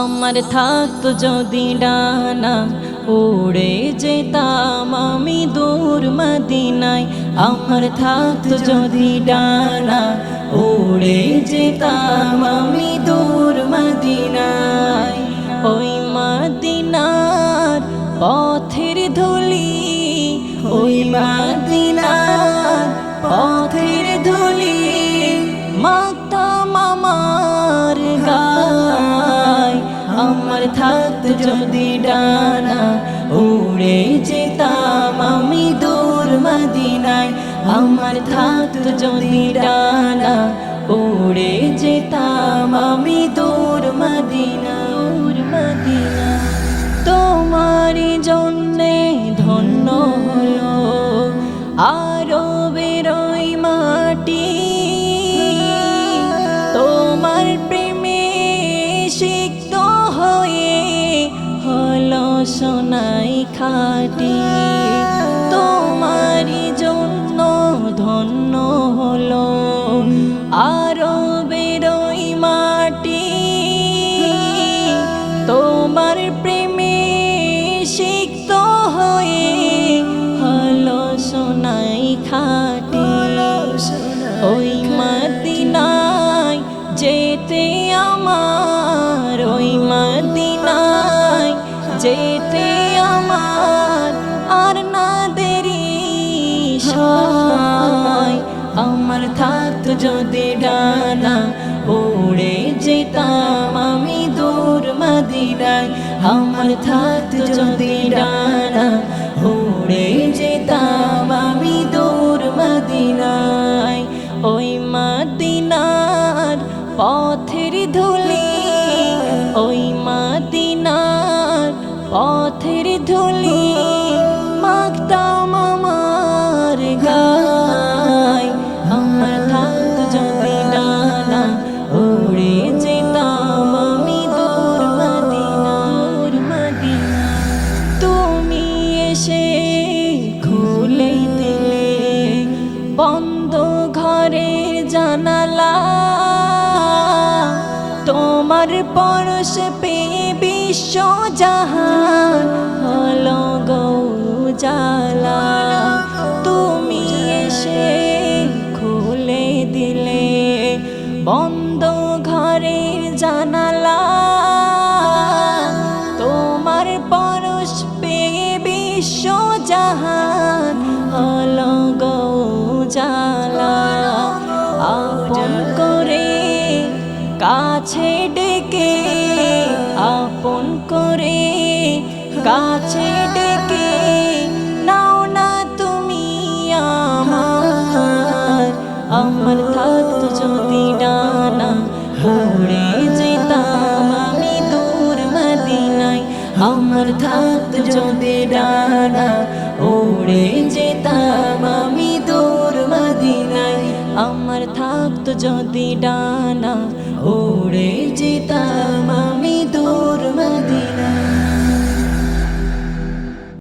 আমার থাকতো যদি ডানা, উড়ে যেতাম আমি দূর মদিনায়। আমার থাকতো যদি ডানা, উড়ে যেতাম আমি দূর মদিনায়। ওই মদিনার পথের ধুলি, ওই মদিনার পথের ধুলি মাতাম আমার থাকত যদি ডানা উড়ে যেতাম আমি দূর মদিনায়, আমার থাকত যদি ডানা উড়ে যেতাম আমি দূর মদিনা দূর মদিনা। তোমারই জন্যে ধন্য হলো আরও বেরোই মাটি। তোমার প্রেমে হয়ে সোনাই খাটি। তোমারই জন্য ধন্য হলো আরও বেরোই মাটি। তোমার প্রেমে সিক্ত হয়ে আমার আর না দেরি আমার থাকত যদি ডানা উড়ে যেতাম আমি দূর মদিনায়। আমার থাকত যদি ডানা উড়ে যেতাম পথের ধুলি মাগতাম আমার গায়। আমার থাকত যদি ডানা, উড়ে যেতাম আমি দূর মদিনা দূর মদিনা। তুমি এসে খুলে দিলে বন্ধ ঘরের জানালা। তোমার পরশ পেয়ে বিশ্ব জাহান হলো গৌজালা তুমি এসে খুলে দিলে বন্ধ ঘরের জানালা। তোমার পরশ পেয়ে বিশ্ব জাহান হলো গৌজালা কাছে ডেকে নাও না তুমি আমার। আমার থাকতো যদি ডানা উড়ে যেতাম আমি দূর মদিনায়। আমার থাকতো যদি ডানা উড়ে যেতাম আমি দূর মদিনায়। আমার থাকতো যদি ডানা উড়ে